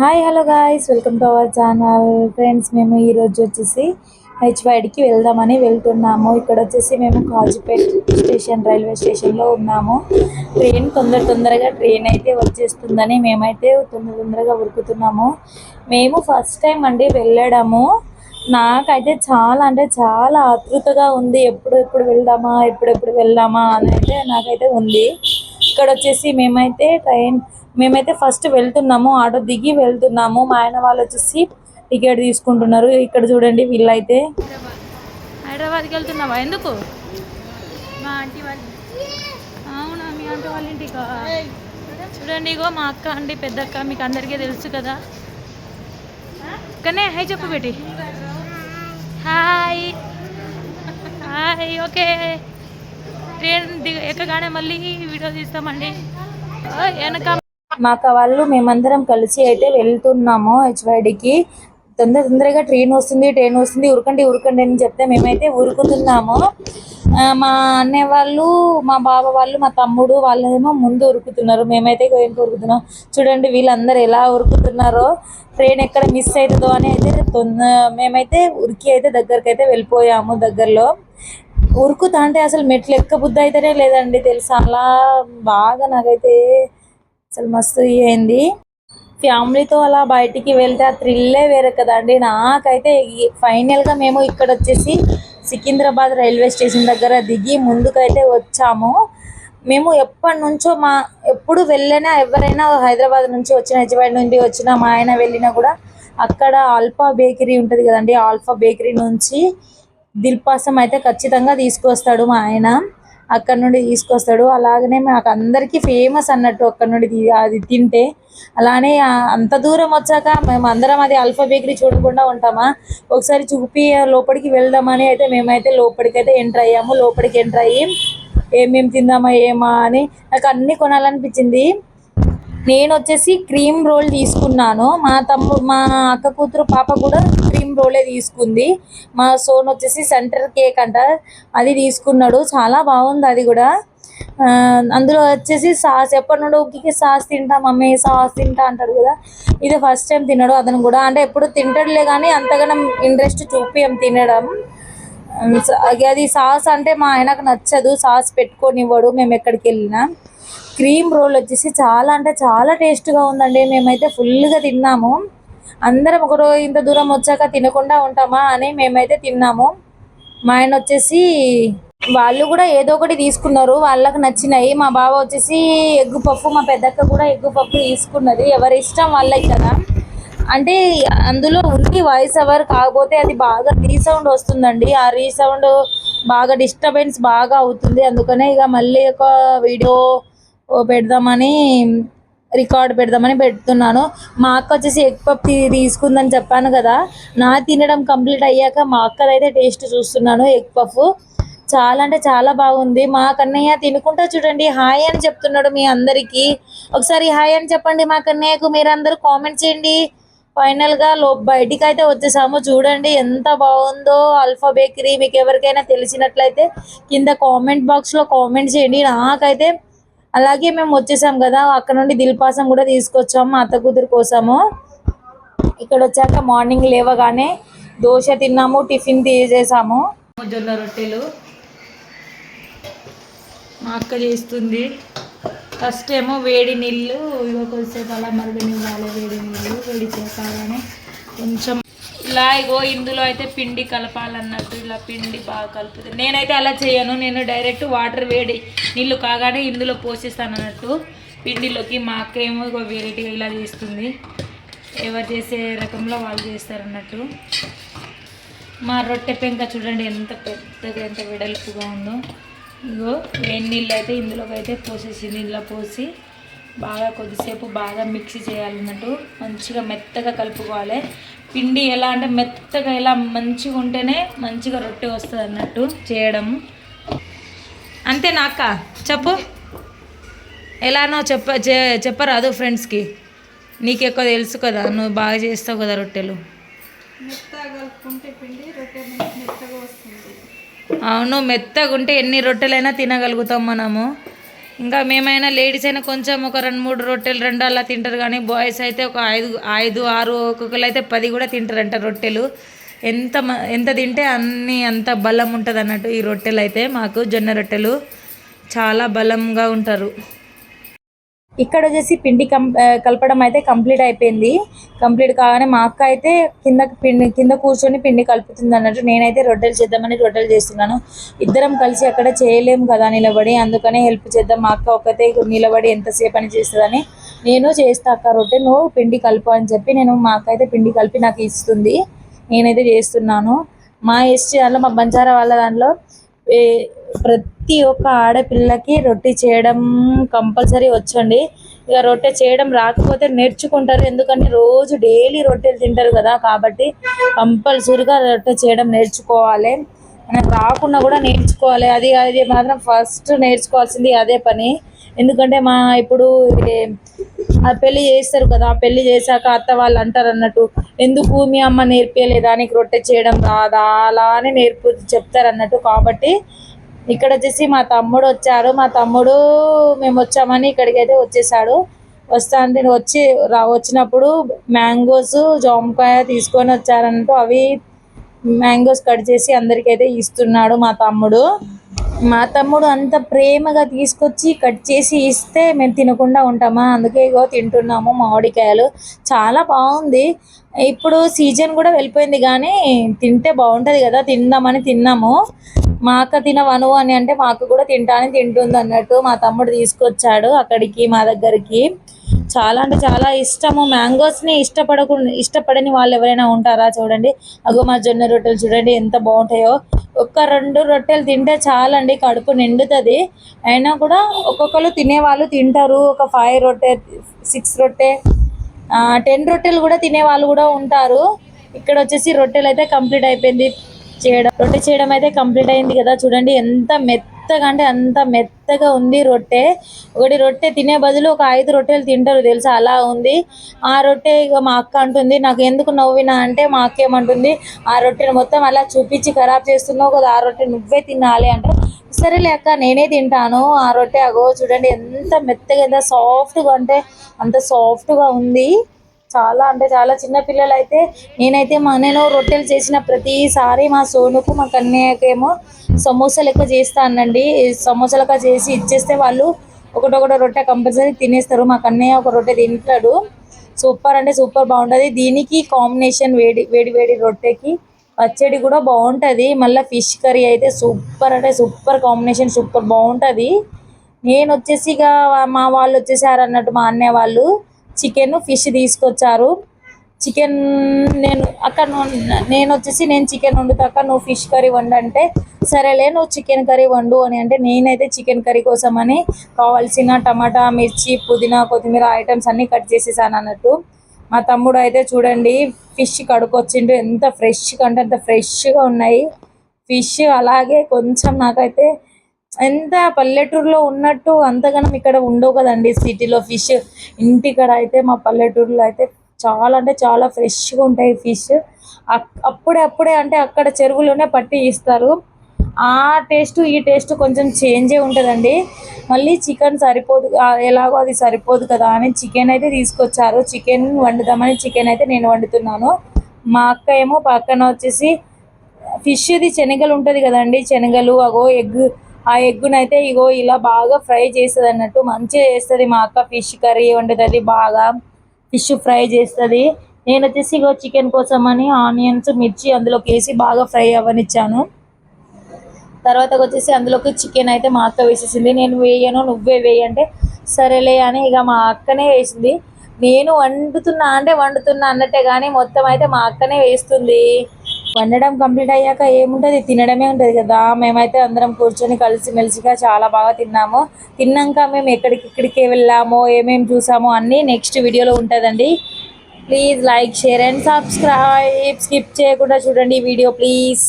Hi hello guys welcome to our channel friends మేము ఈరోజు వచ్చేసి హెచ్వైడ్కి వెళ్దామని వెళ్తున్నాము. ఇక్కడ వచ్చేసి మేము కాజుపేట్ స్టేషన్ రైల్వే స్టేషన్లో ఉన్నాము. ట్రైన్ తొందర తొందరగా ట్రైన్ అయితే వచ్చేస్తుందని మేమైతే తొందర తొందరగా ఉరుకుతున్నాము. మేము ఫస్ట్ టైం అండి వెళ్ళడము. నాకైతే చాలా అంటే చాలా ఆతృతగా ఉంది. ఎప్పుడు ఎప్పుడు వెళ్దామా ఎప్పుడెప్పుడు వెళ్దామా అని అయితే నాకైతే ఉంది. ఇక్కడ వచ్చేసి మేమైతే ట్రైన్ మేమైతే ఫస్ట్ వెళ్తున్నాము ఆటో దిగి వెళ్తున్నాము. మా ఆయన వాళ్ళు వచ్చేసి టికెట్ తీసుకుంటున్నారు. ఇక్కడ చూడండి వీళ్ళైతే. హైదరాబాద్కి వెళ్తున్నావా? ఎందుకు? మా ఆంటీ వాళ్ళు అవునా? మీ ఆంటీ వాళ్ళ ఇంటికా? చూడండి ఇగో మా అక్క అండి పెద్ద అక్క మీకు అందరికీ తెలుసు కదా. కానీ హై చెప్పు బేటి. హాయ్. Hi okay. ట్రైన్ దిగ ఎక్కగానే మళ్ళీ వీడియో తీస్తామండి. వెనక మా అక్క వాళ్ళు మేమందరం కలిసి అయితే వెళ్తున్నాము హెచ్వైడికి. తొందర తొందరగా ట్రైన్ వస్తుంది ట్రైన్ వస్తుంది ఉరకండి ఉరకండి అని చెప్తే మేమైతే ఉరుకుతున్నాము మా అన్నయ్య వాళ్ళు మా బావ వాళ్ళు మా తమ్ముడు వాళ్ళేమో ముందు ఉరుకుతున్నారు. మేమైతే వెనక ఉరుకుతున్నాం? చూడండి వీళ్ళందరూ ఎలా ఉరుకుతున్నారో. ట్రైన్ ఎక్కడ మిస్ అవుతుందో అని అయితే మేమైతే ఉరికి అయితే దగ్గరికి అయితే వెళ్ళిపోయాము దగ్గరలో. ఉరుకుతా అంటే అసలు మెట్లు ఎక్క బుద్ధి అయితేనే లేదండి తెలుసా? అలా బాగా నాకైతే అసలు మస్తు అయింది ఫ్యామిలీతో అలా బయటికి వెళ్తే ఆ థ్రిల్లే వేరే కదండి. నాకైతే ఫైనల్గా మేము ఇక్కడ వచ్చేసి సికింద్రాబాద్ రైల్వే స్టేషన్ దగ్గర దిగి ముందుకైతే వచ్చాము. మేము ఎప్పటి నుంచో మా ఎప్పుడు వెళ్ళినా ఎవరైనా హైదరాబాద్ నుంచి వచ్చిన హైదరాబాద్ నుండి వచ్చిన మా ఆయన వెళ్ళినా కూడా అక్కడ ఆల్ఫా బేకరీ ఉంటుంది కదండి ఆల్ఫా బేకరీ నుంచి దిల్పాసం అయితే ఖచ్చితంగా తీసుకొస్తాడు మా ఆయన. అక్కడ నుండి తీసుకొస్తాడు. అలాగనే మాకు అందరికీ ఫేమస్ అన్నట్టు అక్కడ నుండి అది తింటే. అలానే అంత దూరం వచ్చాక మేము అందరం అది అల్ఫా బేకరీ చూడకుండా ఉంటామా? ఒకసారి చూపి లోపలికి వెళ్దామని అయితే మేమైతే లోపలికి అయితే ఎంటర్ అయ్యాము. లోపలికి ఎంటర్ అయ్యి ఏమేమి తిందామా ఏమా అని నాకు అన్నీ కొనాలనిపించింది. నేను వచ్చేసి క్రీమ్ రోల్ తీసుకున్నాను. మా తమ్ముడు మా అక్క కూతురు పాప కూడా క్రీమ్ రోలే తీసుకుంది. మా సోన్ వచ్చేసి సెంటర్ కేక్ అంట అది తీసుకున్నాడు. చాలా బాగుంది అది కూడా. అందులో వచ్చేసి సాస్ ఎప్పటి నుండి ఉక్కి సాస్ తింటా మమ్మీ సాస్ తింటా అంటాడు కదా ఇది ఫస్ట్ టైం తినడు అతను కూడా. అంటే ఎప్పుడు తింటాడులే కానీ అంతగానో ఇంట్రెస్ట్ చూపియం తినడం. అది సాస్ అంటే మా ఆయనకు నచ్చదు. సాస్ పెట్టుకొని ఇవ్వడు మేము ఎక్కడికి వెళ్ళినా. క్రీమ్ రోల్ వచ్చేసి చాలా అంటే చాలా టేస్ట్గా ఉందండి. మేమైతే ఫుల్గా తిన్నాము. అందరం ఒకరు ఇంత దూరం వచ్చాక తినకుండా ఉంటామా అని మేమైతే తిన్నాము. మా ఆయన వచ్చేసి వాళ్ళు కూడా ఏదో ఒకటి తీసుకున్నారు. వాళ్ళకి నచ్చినాయి మా బావ వచ్చేసి ఎగ్గు పప్పు మా పెద్దక్క కూడా ఎగ్గు పప్పు తీసుకున్నది. ఎవరి ఇష్టం వాళ్ళకి కదా. అంటే అందులో ఉంది వాయిస్ అవర్ కాకపోతే అది బాగా రీసౌండ్ వస్తుందండి. ఆ రీసౌండ్ బాగా డిస్టర్బెన్స్ బాగా అవుతుంది. అందుకనే ఇక మళ్ళీ ఒక వీడియో పెడదామని రికార్డ్ పెడదామని పెడుతున్నాను. మా అక్క వచ్చేసి ఎగ్ పప్ తీసుకుందని చెప్పాను కదా. నా తినడం కంప్లీట్ అయ్యాక మా అక్కదైతే టేస్ట్ చూస్తున్నాను ఎగ్ పఫ్ చాలా అంటే చాలా బాగుంది. మా కన్నయ్య తినుకుంటా చూడండి. హాయ్ అని చెప్తున్నాడు మీ అందరికీ. ఒకసారి హాయ్ అని చెప్పండి మా కన్నయ్యకు. మీరందరూ కామెంట్ చేయండి. ఫైనల్గా లో బయటికి అయితే వచ్చేసాము. చూడండి ఎంత బాగుందో అల్ఫా బేకరీ. మీకు ఎవరికైనా తెలిసినట్లయితే కింద కామెంట్ బాక్స్లో కామెంట్ చేయండి. నాకైతే అలాగే మేము వచ్చేసాం కదా అక్కడ నుండి దిల్పాసం కూడా తీసుకొచ్చాము అత్త కూతురు కోసము. ఇక్కడ వచ్చాక మార్నింగ్ లేవగానే దోశ తిన్నాము టిఫిన్ తీసేసాము. జొన్న రొట్టెలు మా అక్క చేస్తుంది. ఫస్ట్ ఏమో వేడి నీళ్ళు ఇగో కొద్దిసేపు అలా మరగనివ్వాలి వేడి నీళ్ళు వేడి చేసాలని కొంచెం ఇలా ఇగో ఇందులో అయితే పిండి కలపాలన్నట్టు ఇలా పిండి బాగా కలుపుతుంది నేనైతే అలా చేయను. నేను డైరెక్ట్ వాటర్ వేడి నీళ్ళు కాగానే ఇందులో పోసేస్తాను అన్నట్టు పిండిలోకి. మా అక్క ఏమో ఇగో వెరైటీగా ఇలా చేస్తుంది. ఎవరు చేసే రకంలో వాళ్ళు చేస్తారన్నట్టు. మా రొట్టె పెంక చూడండి ఎంత పెద్దగా ఎంత వెడల్పుగా ఉందో. ఇగో వేడి నీళ్ళు అయితే ఇందులోకి అయితే పోసేసింది. ఇందులో పోసి బాగా కొద్దిసేపు బాగా మిక్సీ చేయాలన్నట్టు మంచిగా మెత్తగా కలుపుకోవాలి. పిండి ఎలా అంటే మెత్తగా ఎలా మంచిగా ఉంటేనే మంచిగా రొట్టె వస్తుంది అన్నట్టు చేయడం. అంతేనా అక్క? చెప్పు. ఎలానో చెప్ప చె- చెప్పరాదు ఫ్రెండ్స్కి. నీకు ఎక్కువ తెలుసు కదా నువ్వు బాగా చేస్తావు కదా రొట్టెలు. అవును మెత్తగా ఉంటే ఎన్ని రొట్టెలైనా తినగలుగుతాం మనము. ఇంకా మేమైనా లేడీస్ అయినా కొంచెం ఒక రెండు మూడు రొట్టెలు రెండు అలా తింటారు కానీ బాయ్స్ అయితే ఒక ఐదు ఐదు ఆరు ఒక్కొక్కరు అయితే పది కూడా తింటారంట రొట్టెలు. ఎంత ఎంత తింటే అన్ని అంత బలం ఉంటుంది అన్నట్టు ఈ రొట్టెలు అయితే మాకు జొన్న రొట్టెలు. చాలా బలంగా ఉంటారు. ఇక్కడ వచ్చేసి పిండి కం కలపడం అయితే కంప్లీట్ అయిపోయింది. కంప్లీట్ కాగానే మా అక్క అయితే కింద పిండి కింద కూర్చొని పిండి కలుపుతుంది అన్నట్టు నేనైతే రొట్టెలు చేద్దామని రొట్టెలు చేస్తున్నాను. ఇద్దరం కలిసి అక్కడ చేయలేము కదా నిలబడి అందుకనే హెల్ప్ చేద్దాం. మా అక్క ఒక్కతే నిలబడి ఎంతసేపు అని చేస్తుందని నేను చేస్తా అక్క రొట్టె. నువ్వు పిండి కలుపు అని చెప్పి నేను మా అక్క అయితే పిండి కలిపి నాకు ఇస్తుంది. నేనైతే చేస్తున్నాను. మా ఎస్టీ దాంట్లో మా బంజారా వాళ్ళ దాంట్లో ప్రతి ఒక్క ఆడపిల్లకి రొట్టె చేయడం కంపల్సరీ వచ్చండి. ఇక రొట్టె చేయడం రాకపోతే నేర్చుకుంటారు. ఎందుకంటే రోజు డైలీ రొట్టెలు తింటారు కదా. కాబట్టి కంపల్సరీగా రొట్టె చేయడం నేర్చుకోవాలి. మనకు రాకుండా కూడా నేర్చుకోవాలి. అది అది మాత్రం ఫస్ట్ నేర్చుకోవాల్సింది అదే పని. ఎందుకంటే మా ఇప్పుడు పెళ్ళి పెళ్ళి చేస్తారు కదా. పెళ్ళి చేశాక అత్త వాళ్ళు అంటారు అన్నట్టు ఎందుకు మీ అమ్మ నేర్పించలేదా నీకు రొట్టె చేయడం రాదా? అలా అని నేర్పు చెప్తారు అన్నట్టు. కాబట్టి ఇక్కడ వచ్చేసి మా తమ్ముడు వచ్చారు. మా తమ్ముడు మేము వచ్చామని ఇక్కడికి అయితే వచ్చేసాడు. వస్తా అంటే వచ్చి రా వచ్చినప్పుడు మ్యాంగోస్ జామకాయ తీసుకొని వచ్చారంటూ అవి మ్యాంగోస్ కట్ చేసి అందరికైతే ఇస్తున్నాడు మా తమ్ముడు. మా తమ్ముడు అంత ప్రేమగా తీసుకొచ్చి కట్ చేసి ఇస్తే మేము తినకుండా ఉంటామా? అందుకే ఇగో తింటున్నాము మామిడికాయలు. చాలా బాగుంది. ఇప్పుడు సీజన్ కూడా వెళ్ళిపోయింది కానీ తింటే బాగుంటుంది కదా తిందామని తిన్నాము. మా అక్క తినవను అని అంటే మా అక్క కూడా తింటానని తింటుంది అన్నట్టు మా తమ్ముడు తీసుకొచ్చాడు అక్కడికి మా దగ్గరికి. చాలా అంటే చాలా ఇష్టము. మ్యాంగోస్ని ఇష్టపడకుండా ఇష్టపడని వాళ్ళు ఎవరైనా ఉంటారా చూడండి. అగో మా జొన్న రొట్టెలు చూడండి ఎంత బాగుంటాయో. ఒక్క రెండు రొట్టెలు తింటే చాలండి కడుపు నిండుతుంది. అయినా కూడా ఒక్కొక్కరు తినేవాళ్ళు తింటారు. ఒక ఫైవ్ రొట్టె సిక్స్ రొట్టె టెన్ రొట్టెలు కూడా తినే వాళ్ళు కూడా ఉంటారు. ఇక్కడ వచ్చేసి రొట్టెలు అయితే కంప్లీట్ అయిపోయింది. చేయడం. రొట్టె చేయడం అయితే కంప్లీట్ అయింది కదా. చూడండి ఎంత మెత్తగా అంటే అంత మెత్తగా ఉంది రొట్టె. ఒకటి రొట్టె తినే బదులు ఒక ఐదు రొట్టెలు తింటారు తెలుసా? అలా ఉంది. ఆ రొట్టె ఇక మా అక్క అంటుంది నాకు ఎందుకు నవ్వినా? అంటే మా అక్క ఏమంటుంది ఆ రొట్టెను మొత్తం అలా చూపించి ఖరాబ్ చేస్తున్నావు కదా ఆ రొట్టె నువ్వే తినాలి అంటే సరేలే అక్క నేనే తింటాను ఆ రొట్టె అగో చూడండి ఎంత మెత్తగా ఎంత సాఫ్ట్గా అంటే అంత సాఫ్ట్గా ఉంది. చాలా అంటే చాలా చిన్న పిల్లలు అయితే నేనైతే మా నేను రొట్టెలు చేసిన ప్రతిసారి మా సోనుకు మా కన్యకేమో సమోసాలు ఎక్కువ చేస్తానండి సమోసాలుగా చేసి ఇచ్చేస్తే వాళ్ళు ఒకటొకటి రొట్టె కంపల్సరీ తినేస్తారు. మా కన్నయ్య ఒక రొట్టె తింటాడు. సూపర్ అంటే సూపర్ బాగుంటుంది. దీనికి కాంబినేషన్ వేడి వేడి వేడి రొట్టెకి పచ్చడి కూడా బాగుంటుంది. మళ్ళీ ఫిష్ కర్రీ అయితే సూపర్ అంటే సూపర్ కాంబినేషన్ సూపర్ బాగుంటుంది. నేను వచ్చేసి ఇక మా వాళ్ళు వచ్చేసారు అన్నట్టు మా అన్నయ్య వాళ్ళు. చికెన్ ఫిష్ తీసుకొచ్చారు. చికెన్ నేను అక్కడ నేను వచ్చేసి నేను చికెన్ వండుతా అక్కడ నువ్వు ఫిష్ కర్రీ వండంటే సరేలే నువ్వు చికెన్ కర్రీ వండు అని అంటే నేనైతే చికెన్ కర్రీ కోసం అని కావాల్సిన టమాటా మిర్చి పుదీనా కొత్తిమీర ఐటమ్స్ అన్నీ కట్ చేసేసాను అన్నట్టు. మా తమ్ముడు అయితే చూడండి ఫిష్ కడుకొచ్చిండు ఎంత ఫ్రెష్గా అంటే అంత ఫ్రెష్గా ఉన్నాయి. ఫిష్ అలాగే కొంచెం నాకైతే ఎంత పల్లెటూరులో ఉన్నట్టు అంతగానం ఇక్కడ ఉండవు కదండి సిటీలో ఫిష్. ఇంటికాడ అయితే మా పల్లెటూరులో అయితే చాలా అంటే చాలా ఫ్రెష్గా ఉంటాయి ఫిష్. అప్పుడే అప్పుడే అంటే అక్కడ చెరువులోనే పట్టి ఇస్తారు. ఆ టేస్ట్ ఈ టేస్ట్ కొంచెం చేంజే ఉంటుందండి. మళ్ళీ చికెన్ సరిపోదు ఎలాగో అది సరిపోదు కదా అని చికెన్ అయితే తీసుకొచ్చారు. చికెన్ వండుదామని చికెన్ అయితే నేను వండుతున్నాను. మా అక్క ఏమో పక్కన వచ్చేసి ఫిష్ది శనగలు ఉంటుంది కదండి శనగలు అగో ఎగ్ ఆ ఎగ్గునైతే ఇగో ఇలా బాగా ఫ్రై చేస్తుంది అన్నట్టు మంచిగా చేస్తుంది మా అక్క ఫిష్ కర్రీ వండుతుంది బాగా ఫిష్ ఫ్రై చేస్తుంది. నేను వచ్చేసి ఇగో చికెన్ కోసం అని ఆనియన్స్ మిర్చి అందులోకి వేసి బాగా ఫ్రై అవ్వనిచ్చాను. తర్వాత వచ్చేసి అందులోకి చికెన్ అయితే మా అక్క వేసేసింది. నేను వేయను నువ్వే వేయి అంటే సరేలే అని ఇక మా అక్కనే వేసింది. నేను వండుతున్నా అంటే వండుతున్నా అన్నట్టే కానీ మొత్తం అయితే మా అక్కనే వేస్తుంది. వండడం కంప్లీట్ అయ్యాక ఏముంటుంది? తినడమే ఉంటుంది కదా. మేమైతే అందరం కూర్చొని కలిసిమెలిసిగా చాలా బాగా తిన్నాము. తిన్నాక మేము ఎక్కడికి వెళ్ళామో ఏమేమి చూసామో అన్నీ నెక్స్ట్ వీడియోలో ఉంటుందండి. Please like share and subscribe. Skip చేయకుండా చూడండి ఈ వీడియో ప్లీజ్.